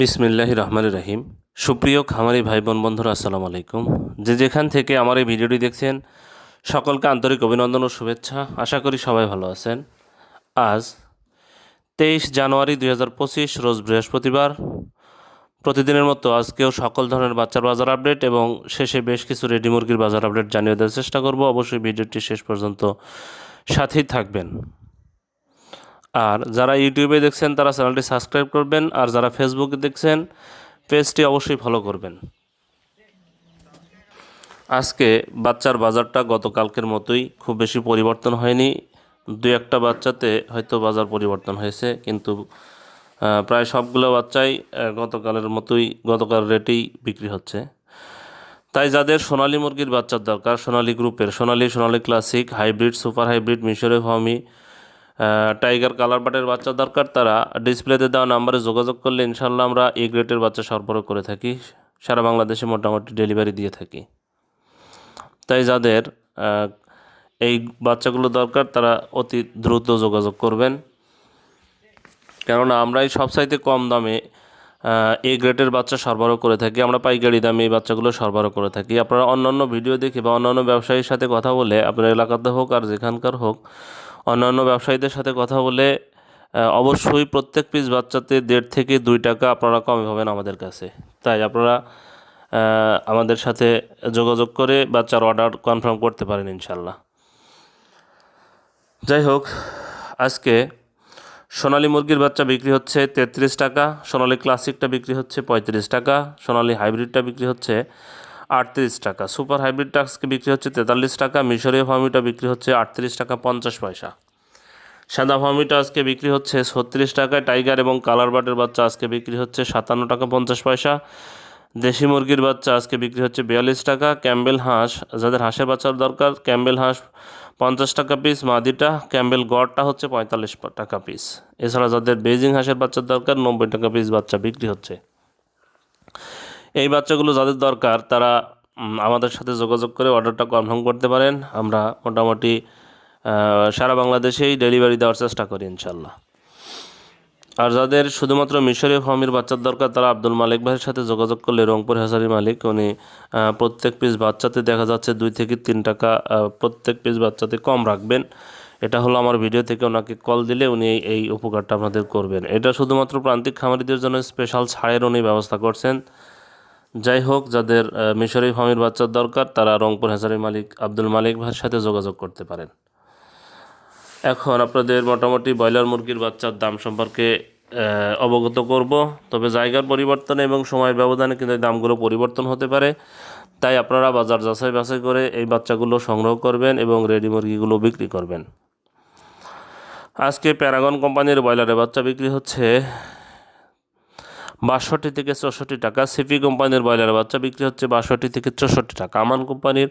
বিসমিল্লাহ রহমান রহিম। সুপ্রিয় খামারি ভাই বোন বন্ধুরা, আসসালামু আলাইকুম। যে যেখান থেকে আমার এই ভিডিওটি দেখছেন, সকলকে আন্তরিক অভিনন্দন ও শুভেচ্ছা। আশা করি সবাই ভালো আছেন। আজ তেইশ জানুয়ারি দুই হাজার পঁচিশ, রোজ বৃহস্পতিবার। প্রতিদিনের মতো আজকেও সকল ধরনের বাচ্চার বাজার আপডেট এবং শেষে বেশ কিছু রেডি মুরগির বাজার আপডেট জানিয়ে দেওয়ার চেষ্টা করব। অবশ্যই ভিডিওটি শেষ পর্যন্ত সাথেই থাকবেন। আর যারা ইউটিউবে দেখছেন, তারা চ্যানেলটি সাবস্ক্রাইব করবেন। আর যারা ফেসবুকে দেখছেন, পেজটি অবশ্যই ফলো করবেন। আজকে বাচ্চার বাজারটা গতকালকের মতোই খুব বেশি পরিবর্তন হয়নি। দু একটা বাচ্চাতে হয়তো বাজার পরিবর্তন হয়েছে, কিন্তু প্রায় সবগুলো বাচ্চাই গতকালের মতোই, গতকাল রেটেই বিক্রি হচ্ছে। তাই যাদের সোনালী মুরগির বাচ্চার দরকার, সোনালী গ্রুপের, সোনালী সোনালী ক্লাসিক, হাইব্রিড, সুপার হাইব্রিড, মিশরে ফার্মি টাইগার কালার বাটের বাচ্চা দরকার, তারা ডিসপ্লেতে দেওয়া নাম্বারে যোগাযোগ করলে ইনশাল্লাহ আমরা এ গ্রেডের বাচ্চা সরবরাহ করে থাকি। সারা বাংলাদেশে মোটামুটি ডেলিভারি দিয়ে থাকি। তাই যাদের এই বাচ্চাগুলো দরকার, তারা অতি দ্রুত যোগাযোগ করবেন। কেননা আমরাই সবচাইতে কম দামে এ গ্রেডের বাচ্চা সরবরাহ করে থাকি। আমরা পাইকারি দামে এই বাচ্চাগুলো সরবরাহ করে থাকি। আপনারা অন্যান্য ভিডিও দেখে বা অন্যান্য ব্যবসায়ীর সাথে কথা বলে আপনার এলাকাতে হোক আর যেখানকার হোক অন্যান্য ব্যবসায়ীদের সাথে কথা বলে অবশ্যই প্রত্যেক পিস বাচ্চাতে দেড় থেকে দুই টাকা আপনারা কমে পাবেন আমাদের কাছে। তাই আপনারা আমাদের সাথে যোগাযোগ করে বাচ্চার অর্ডার কনফার্ম করতে পারেন ইনশাল্লাহ যাই হোক, আজকে সোনালী মুরগির বাচ্চা বিক্রি হচ্ছে তেত্রিশ টাকা, সোনালী ক্লাসিকটা বিক্রি হচ্ছে পঁয়ত্রিশ টাকা, সোনালী হাইব্রিডটা বিক্রি হচ্ছে আটত্রিশ টাকা। সুপার হাইব্রিড আজকে বিক্রি হচ্ছে তেতাল্লিশ টাকা, মিশরীয় ফার্মিটা বিক্রি হচ্ছে আটত্রিশ টাকা পঞ্চাশ পয়সা। সাদা ফার্মিটা আজকে বিক্রি হচ্ছে ছত্রিশ টাকায়, টাইগার এবং কালার বাটের বাচ্চা আজকে বিক্রি হচ্ছে সাতান্ন টাকা পঞ্চাশ পয়সা। দেশি মুরগির বাচ্চা আজকে বিক্রি হচ্ছে বিয়াল্লিশ টাকা, ক্যাম্বেল হাঁস, যাদের হাঁসের বাচ্চার দরকার, ক্যাম্বেল হাঁস পঞ্চাশ টাকা পিস মাদিটা, ক্যাম্বেল গড়টা হচ্ছে পঁয়তাল্লিশ টাকা পিস এছাড়া যাদের বেজিং হাঁসের বাচ্চার দরকার, নব্বই টাকা পিস বাচ্চা বিক্রি হচ্ছে। এই বাচ্চাগুলো যাদের দরকার, তারা আমাদের সাথে যোগাযোগ করে অর্ডারটা কনফার্ম করতে পারেন। আমরা মোটামুটি সারা বাংলাদেশেই ডেলিভারি দেওয়ার চেষ্টা করি ইনশাল্লাহ আর যাদের শুধুমাত্র মিশরীয় ফার্মির বাচ্চার দরকার, তারা আব্দুল মালিক ভাইয়ের সাথে যোগাযোগ করলে রংপুর হাসারি মালিক, উনি প্রত্যেক পিস বাচ্চাতে দেখা যাচ্ছে দুই থেকে তিন টাকা প্রত্যেক পিস বাচ্চাতে কম রাখবেন। এটা হলো আমার ভিডিও থেকে ওনাকে কল দিলে উনি এই উপকারটা আপনাদের করবেন। এটা শুধুমাত্র প্রান্তিক খামারিদের জন্য স্পেশাল ছাড়ের উনি ব্যবস্থা করছেন। যাই হোক যাদের মিশরি ফার্মির বাচ্চার দরকার, তারা রংপুর হাসারি মালিক আব্দুল মালিক ভাইয়ের সাথে যোগাযোগ করতে পারেন। এখন আপনাদের মোটামুটি ব্রয়লার মুরগির বাচ্চার দাম সম্পর্কে অবগত করব। তবে জায়গার পরিবর্তনে এবং সময়ের ব্যবধানে কিন্তু দামগুলো পরিবর্তন হতে পারে। তাই আপনারা বাজার যাচাই বাছাই করে এই বাচ্চাগুলো সংগ্রহ করবেন এবং রেডি মুরগিগুলো বিক্রি করবেন। আজকে প্যারাগন কোম্পানির ব্রয়লারের বাচ্চা বিক্রি হচ্ছে বাষট্টি থেকে চৌষট্টি টাকা। সিপি কোম্পানির ব্রয়লার বাচ্চা বিক্রি হচ্ছে বাষট্টি থেকে চৌষট্টি টাকা। আমান কোম্পানির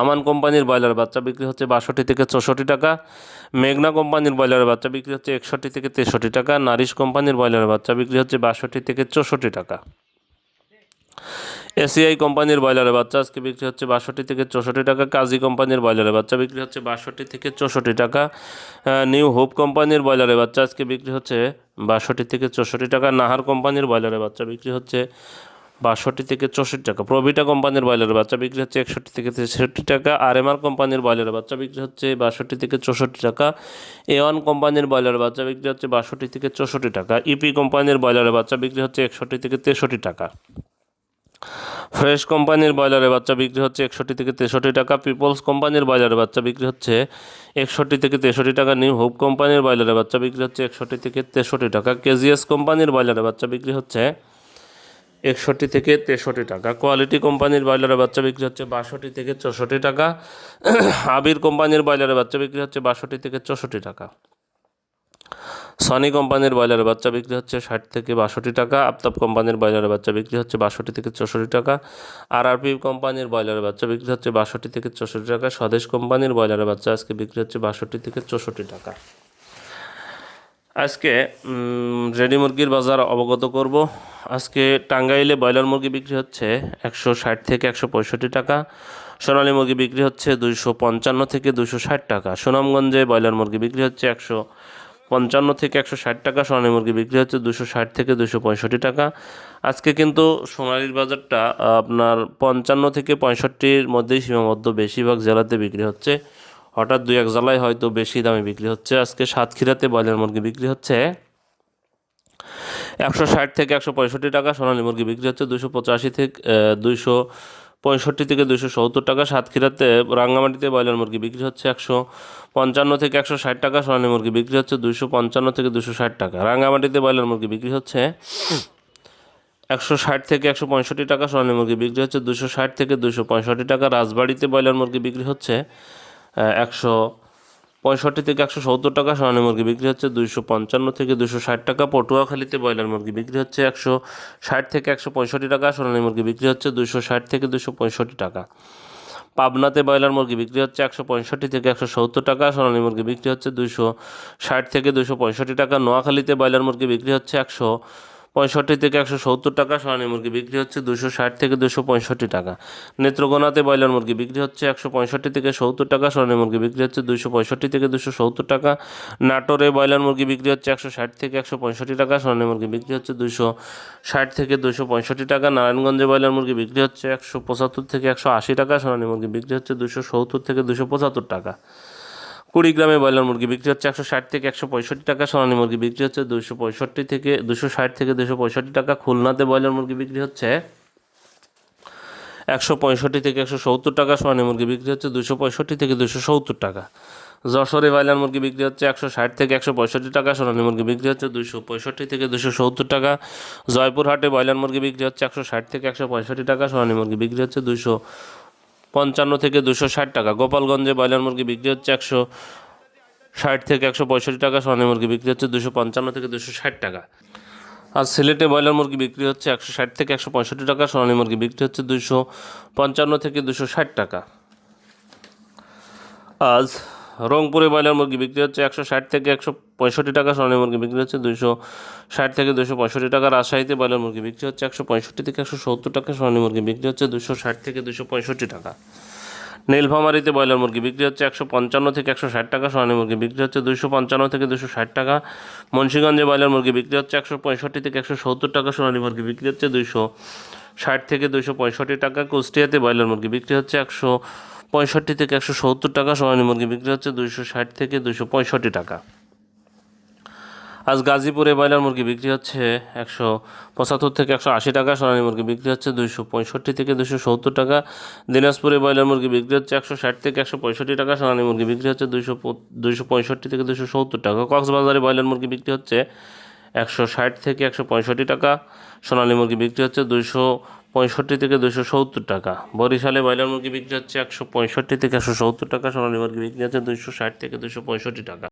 আমান কোম্পানির ব্রয়লার বাচ্চা বিক্রি হচ্ছে বাষট্টি থেকে চৌষট্টি টাকা। মেঘনা কোম্পানির ব্রয়লার বাচ্চা বিক্রি হচ্ছে একষট্টি থেকে তেষট্টি টাকা। নারিশ কোম্পানির ব্রয়লার বাচ্চা বিক্রি হচ্ছে বাষট্টি থেকে চৌষট্টি টাকা। এসিআই কোম্পানির ব্রয়লারের বাচ্চা। আজকে বিক্রি হচ্ছে বাষট্টি থেকে চৌষট্টি টাকা। কাজী কোম্পানির ব্রয়লারের বাচ্চা বিক্রি হচ্ছে বাষট্টি থেকে চৌষট্টি টাকা। নিউ হোপ কোম্পানির ব্রয়লারের বাচ্চা আজকে বিক্রি হচ্ছে বাষট্টি থেকে চৌষট্টি টাকা। নাহার কোম্পানির ব্রয়লারের বাচ্চা বিক্রি হচ্ছে বাষট্টি থেকে চৌষট্টি টাকা। প্রভিটা কোম্পানির ব্রয়লারের বাচ্চা বিক্রি হচ্ছে একষট্টি থেকে তেষট্টি টাকা। আর এম আর কোম্পানির ব্রয়লারের বাচ্চা বিক্রি হচ্ছে বাষট্টি থেকে চৌষট্টি টাকা। এ ওয়ান কোম্পানির ব্রয়লারের বাচ্চা বিক্রি হচ্ছে বাষট্টি থেকে চৌষট্টি টাকা। ইপি কোম্পানির ব্রয়লারের বাচ্চা বিক্রি হচ্ছে একষট্টি থেকে তেষট্টি টাকা। ফ্রেশ কোম্পানির ব্রয়লারের বাচ্চা বিক্রি হচ্ছে একষট্টি থেকে তেষট্টি টাকা, পিপলস কোম্পানির ব্রয়লারের বাচ্চা বিক্রি হচ্ছে একষট্টি থেকে তেষট্টি টাকা, নিউ হোপ কোম্পানির ব্রয়লারের বাচ্চা বিক্রি হচ্ছে একষট্টি থেকে তেষট্টি টাকা, কেজিএস কোম্পানির ব্রয়লারের বাচ্চা বিক্রি হচ্ছে একষট্টি থেকে তেষট্টি টাকা, কোয়ালিটি কোম্পানির ব্রয়লারের বাচ্চা বিক্রি হচ্ছে বাষট্টি থেকে চৌষট্টি টাকা, আবির কোম্পানির ব্রয়লারের বাচ্চা বিক্রি হচ্ছে বাষট্টি থেকে চৌষট্টি টাকা। সনি কোম্পানির ব্রয়লারের বাচ্চা বিক্রি হচ্ছে ষাট থেকে বাষট্টি টাকা আফতাব কোম্পানির ব্রয়লারের বাচ্চা বিক্রি হচ্ছে বাষট্টি থেকে চৌষট্টি টাকা আর আরপি কোম্পানির ব্রয়লারের বাচ্চা বিক্রি হচ্ছে বাষট্টি থেকে চৌষট্টি টাকা, স্বদেশ কোম্পানির ব্রয়লারের বাচ্চা আজকে বিক্রি হচ্ছে বাষট্টি থেকে চৌষট্টি টাকা। আজকে রেডি মুরগির বাজার অবগত করব। আজকে টাঙ্গাইলে ব্রয়লার মুরগি বিক্রি হচ্ছে একশো ষাট থেকে একশো পঁয়ষট্টি টাকা, সোনালী মুরগি বিক্রি হচ্ছে দুইশো পঞ্চান্ন থেকে দুশো ষাট টাকা, সুনামগঞ্জে ব্রয়লার মুরগি বিক্রি হচ্ছে একশো পঞ্চান্ন থেকে একশো ষাট টাকা সোনালী মুরগি বিক্রি হচ্ছে দুশো ষাট থেকে দুশো পঁয়ষট্টি টাকা। আজকে কিন্তু সোনালির বাজারটা আপনার পঞ্চান্ন থেকে পঁয়ষট্টির মধ্যেই সীমাবদ্ধ, বেশিরভাগ জেলাতে বিক্রি হচ্ছে। হঠাৎ দুই এক জেলায় হয়তো বেশি দামে বিক্রি হচ্ছে। আজকে সাতক্ষীরাতে ব্রয়লার মুরগি বিক্রি হচ্ছে একশো ষাট থেকে একশো পঁয়ষট্টি টাকা সোনালী মুরগি বিক্রি হচ্ছে দুশো পঁচাশি থেকে দুশো পঁয়ষট্টি থেকে দুশো সত্তর টাকা, সাতক্ষীরাতে রাঙ্গামাটিতে ব্রয়লার মুরগি বিক্রি হচ্ছে একশো পঞ্চান্ন থেকে একশো ষাট টাকা, সোনালী মুরগি বিক্রি হচ্ছে দুশো পঞ্চান্ন থেকে দুশো ষাট টাকা। রাঙ্গামাটিতে ব্রয়লার মুরগি বিক্রি হচ্ছে একশো ষাট থেকে একশো পঁয়ষট্টি টাকা, সোনালী মুরগি বিক্রি হচ্ছে দুশো ষাট থেকে দুশো পঁয়ষট্টি টাকা। রাজবাড়িতে ব্রয়লার মুরগি বিক্রি হচ্ছে একশো পঁয়ষট্টি থেকে একশো সত্তর টাকা সোনালী মুরগি বিক্রি হচ্ছে দুইশো পঞ্চান্ন থেকে দুশো ষাট টাকা। পটুয়াখালীতে ব্রয়লার মুরগি বিক্রি হচ্ছে একশো ষাট থেকে একশো পঁয়ষট্টি টাকা, সোনালী মুরগি বিক্রি হচ্ছে দুশো ষাট থেকে দুশো পঁয়ষট্টি টাকা। পাবনাতে ব্রয়লার মুরগি বিক্রি হচ্ছে একশো পঁয়ষট্টি থেকে একশো সত্তর টাকা, সোনালী মুরগি বিক্রি হচ্ছে দুশো ষাট থেকে দুশো পঁয়ষট্টি টাকা। নোয়াখালীতে ব্রয়লার মুরগি বিক্রি হচ্ছে একশো পঁয়ষট্টি থেকে একশো সত্তর টাকা, সোনালী মুরগি বিক্রি হচ্ছে দুশো ষাট থেকে দুশো পঁয়ষট্টি টাকা। নেত্রকোনাতে ব্রয়লার মুরগি বিক্রি হচ্ছে একশো পঁয়ষট্টি থেকে সত্তর টাকা, সোনালী মুরগি বিক্রি হচ্ছে দুশো পঁয়ষট্টি থেকে দুশো সত্তর টাকা। নাটোরে ব্রয়লার মুরগি বিক্রি হচ্ছে একশো ষাট থেকে একশো পঁয়ষট্টি টাকা, সোনালী মুরগি বিক্রি হচ্ছে দুশো ষাট থেকে দুশো পঁয়ষট্টি টাকা। নারায়ণগঞ্জে ব্রয়লার মুরগি বিক্রি হচ্ছে একশো পঁচাত্তর থেকে একশো আশি টাকা, সোনালী মুরগি বিক্রি হচ্ছে দুশো সত্তর থেকে দুশো পঁচাত্তর টাকা। কুড়িগ্রামে ব্রয়লার মুরগি বিক্রি হচ্ছে একশো ষাট থেকে একশো পঁয়ষট্টি টাকা, সোনালী মুরগি বিক্রি হচ্ছে দুশো পঁয়ষট্টি থেকে দুশো ষাট থেকে দুশো পঁয়ষট্টি টাকা, খুলনাতে ব্রয়লার মুরগি বিক্রি হচ্ছে একশো পঁয়ষট্টি থেকে একশো সত্তর টাকা, সোনালী মুরগি বিক্রি হচ্ছে দুশো পঁয়ষট্টি থেকে দুশো সত্তর টাকা। যশোরে ব্রয়লার মুরগি বিক্রি হচ্ছে একশো ষাট থেকে একশো পঁয়ষট্টি টাকা, সোনালী মুরগি বিক্রি হচ্ছে দুশো পঁয়ষট্টি থেকে দুশো সত্তর টাকা। জয়পুরহাটে ব্রয়লার মুরগি বিক্রি হচ্ছে একশো ষাট থেকে একশো পঁয়ষট্টি টাকা, সোনালী মুরগি বিক্রি হচ্ছে দুশো পঞ্চান্ন থেকে দুশো ষাট টাকা। গোপালগঞ্জে ব্রয়লার মুরগি বিক্রি হচ্ছে একশো ষাট থেকে একশো পঁয়ষট্টি টাকা, সোনালী মুরগি বিক্রি হচ্ছে দুশো পঞ্চান্ন থেকে দুশো ষাট টাকা। আর সিলেটে ব্রয়লার মুরগি বিক্রি হচ্ছে একশো ষাট থেকে একশো পঁয়ষট্টি টাকা, সোনালী মুরগি বিক্রি হচ্ছে দুশো পঞ্চান্ন থেকে দুশো ষাট টাকা। আজ রংপুরে ব্রয়লার মুরগি বিক্রি হচ্ছে একশো ষাট থেকে একশো পঁয়ষট্টি টাকা, সোনালী মুরগি বিক্রি হচ্ছে দুশো ষাট থেকে দুশো পঁয়ষট্টি টাকা, রাজশাহীতে ব্রয়লার মুরগি বিক্রি হচ্ছে একশো পঁয়ষট্টি থেকে একশো সত্তর টাকা, সোনালী মুরগি বিক্রি হচ্ছে দুশো ষাট থেকে দুশো পঁয়ষট্টি টাকা। নীলফামারিতে ব্রয়লার মুরগি বিক্রি হচ্ছে একশো পঞ্চান্ন থেকে একশো ষাট টাকা, সোনালী মুরগি বিক্রি হচ্ছে দুশো পঞ্চান্ন থেকে দুশো ষাট টাকা। মুন্সিগঞ্জে ব্রয়লার মুরগি বিক্রি হচ্ছে একশো পঁয়ষট্টি থেকে একশো সত্তর টাকা, সোনালী মুরগি বিক্রি হচ্ছে দুশো ষাট থেকে দুশো পঁয়ষট্টি টাকা। কুষ্টিয়াতে ব্রয়লার মুরগি বিক্রি হচ্ছে একশো পঁয়ষট্টি থেকে একশো সত্তর টাকা, সোনালী মুরগি বিক্রি হচ্ছে দুশো ষাট থেকে দুশো পঁয়ষট্টি টাকা। আজ গাজীপুরে ব্রয়লার মুরগি বিক্রি হচ্ছে একশো পঁচাত্তর থেকে একশো আশি টাকা, সোনালী মুরগি বিক্রি হচ্ছে দুশো পঁয়ষট্টি থেকে দুশো সত্তর টাকা। দিনাজপুরে ব্রয়লার মুরগি বিক্রি হচ্ছে একশো ষাট থেকে একশো পঁয়ষট্টি টাকা, সোনালী মুরগি বিক্রি হচ্ছে দুশো দুশো পঁয়ষট্টি থেকে দুশো সত্তর টাকা। কক্সবাজারে ব্রয়লার মুরগি বিক্রি হচ্ছে একশো ষাট থেকে একশো পঁয়ষট্টি টাকা, সোনালী মুরগি বিক্রি হচ্ছে দুশো পঁয়ষট্টি থেকে দুশো সত্তর টাকা। বরিশালে ব্রয়লার মুরগি বিক্রি হচ্ছে একশো পঁয়ষট্টি থেকে একশো সত্তর টাকা, সোনালী মুরগি বিক্রি হচ্ছে দুশো ষাট থেকে দুশো পঁয়ষট্টি টাকা।